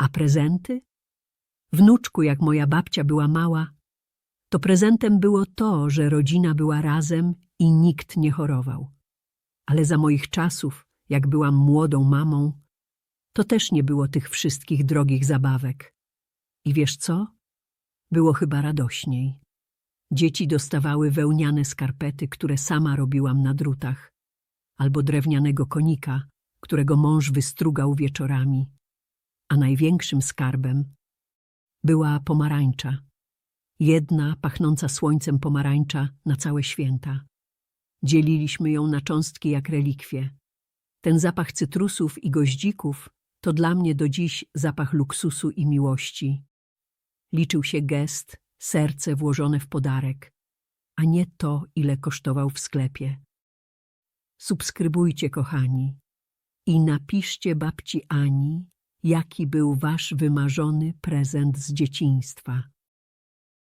A prezenty? Wnuczku, jak moja babcia była mała, to prezentem było to, że rodzina była razem i nikt nie chorował. Ale za moich czasów, jak byłam młodą mamą, to też nie było tych wszystkich drogich zabawek. I wiesz co? Było chyba radośniej. Dzieci dostawały wełniane skarpety, które sama robiłam na drutach, albo drewnianego konika, którego mąż wystrugał wieczorami. A największym skarbem była pomarańcza. Jedna pachnąca słońcem pomarańcza na całe święta. Dzieliliśmy ją na cząstki jak relikwie. Ten zapach cytrusów i goździków to dla mnie do dziś zapach luksusu i miłości. Liczył się gest, serce włożone w podarek, a nie to, ile kosztował w sklepie. Subskrybujcie, kochani, i napiszcie babci Ani, jaki był wasz wymarzony prezent z dzieciństwa.